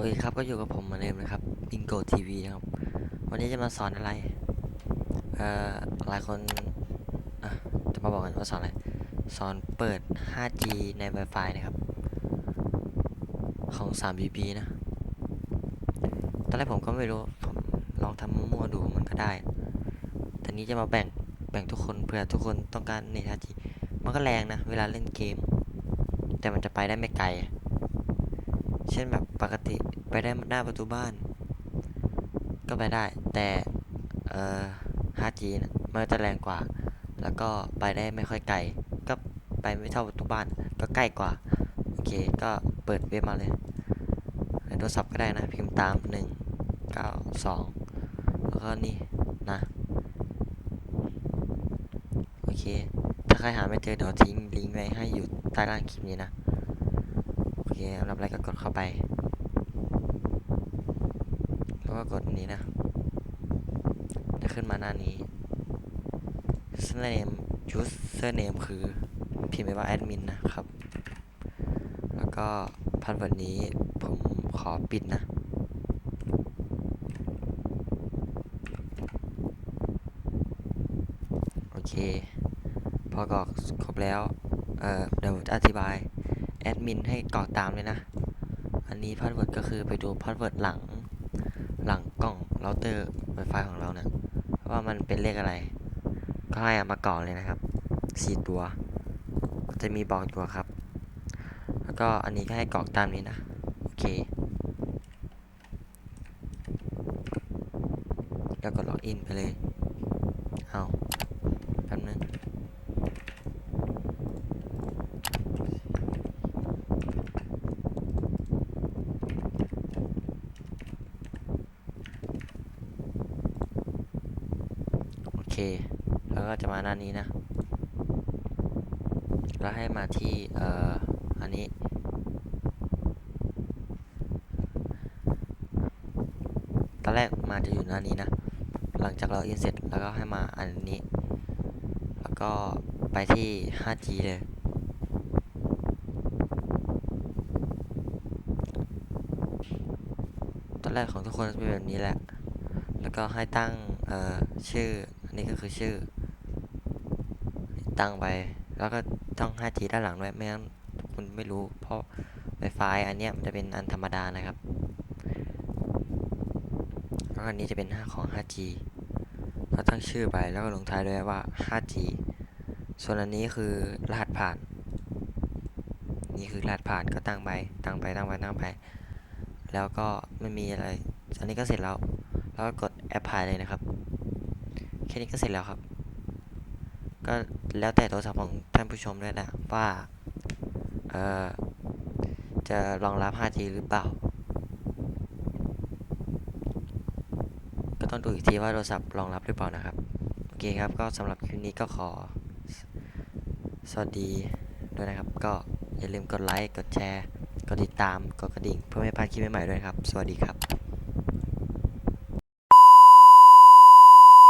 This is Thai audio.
อเคครับก็อยู่กับผมเหมือนเดิมนะครับ Bingo TV นะครับ วันนี้จะมาสอนอะไร เอ่อหลายคนอะจะมาบอกกันว่าสอนอะไร สอนเปิด 5G ใน Wi-Fi นะครับ ของ 3BB นะ ตอนแรกผมก็ไม่รู้ ผมลองทำมั่วๆดูมันก็ได้แต่นี้จะมาแบ่งแบ่งทุกคนเผื่อทุกคนต้องการเน็ต 5G มันก็แรงนะ เวลาเล่นเกม แต่มันจะไปได้ไม่ไกล เช่นแบบปกติไปได้หน้าประตูบ้าน ก็ไปได้ แต่เอ่อ 5G นะมันจะแรงกว่า แล้วก็ไปได้ไม่ค่อยไกล ก็ไปไม่เท่าประตูบ้าน ก็ใกล้กว่า โอเค ก็เปิดเว็บมาเลยในโทรศัพท์ก็ได้นะ พิมพ์ตาม 1 9 2 แล้วก็นี่นะ โอเค ถ้าใครหาไม่เจอเดี๋ยวทิ้งลิงก์ไว้ให้อยู่ใต้ล่างคลิปนี้นะ เคอันดับแรกก็กดเข้าไป แล้วก็กดนี้นะจะขึ้นมาหน้านี้ username username คือพิมพ์ไปว่าแอดมินนะครับ แล้วก็พาสเวิร์ดนี้ผมขอปิดนะ โอเค พอกรอกครบแล้ว เอ่อ เดี๋ยวจะอธิบาย แอดมินให้กรอกตามเลยนะ อันนี้พาสเวิร์ดก็คือไปดูพาสเวิร์ดหลัง หลังกล่องเราเตอร์ Wi-Fi ของเราเนี่ยว่ามันเป็นเลขอะไร ก็ให้อามากรอกเลยนะครับสี่ตัว จะมีบอกตัวครับ แล้วก็อันนี้ก็ให้กรอกตามนี้นะ โอเค แล้วก็ล็อกอินไปเลย เอาแป๊บนึง โอเค แล้วก็จะมาหน้านี้นะ แล้วให้มาที่เอ่ออันนี้ ตอนแรกมาจะอยู่หน้านี้นะ หลังจากเราอินเสร็จแล้วก็ให้มาอันนี้ แล้วก็ไปที่ 5G เลย ตอนแรกของทุกคนจะเป็นแบบนี้แหละ แล้วก็ให้ตั้งชื่อ นนี้ก็คือชื่อ ตั้งไป แล้วก็ต้อง 5G ด้านหลังด้วยไม่งั้นคุณไม่รู้ เพราะ Wi-Fi อันเนี้ยมันจะเป็นอันธรรมดานะครับแล้วอันนี้จะเป็น5ของ 5G เราตั้งชื่อไปแล้วก็ลงท้ายด้วยว่า 5G ส่วนอันนี้คือรหัสผ่าน นี่คือรหัสผ่านก็ตั้งไป ตั้งไป ตั้งไป ตั้งไป แล้วก็ไม่มีอะไร อันนี้ก็เสร็จแล้ว แล้วก็กดแอปพลายเลยนะครับ แค่นี้ก็เสร็จแล้วครับ ก็แล้วแต่โทรศัพท์ของท่านผู้ชมด้วยนะว่าเอ่อจะรองรับ 5G หรือเปล่า ก็ต้องดูอีกทีว่าโทรศัพท์รองรับหรือเปล่านะครับ โอเคครับก็สำหรับคลิปนี้ก็ขอ สวัสดีด้วยนะครับ ก็อย่าลืมกดไลค์ กดแชร์ กดติดตาม กดกระดิ่ง เพื่อไม่พลาดคลิปใหม่ๆด้วยครับ สวัสดีครับ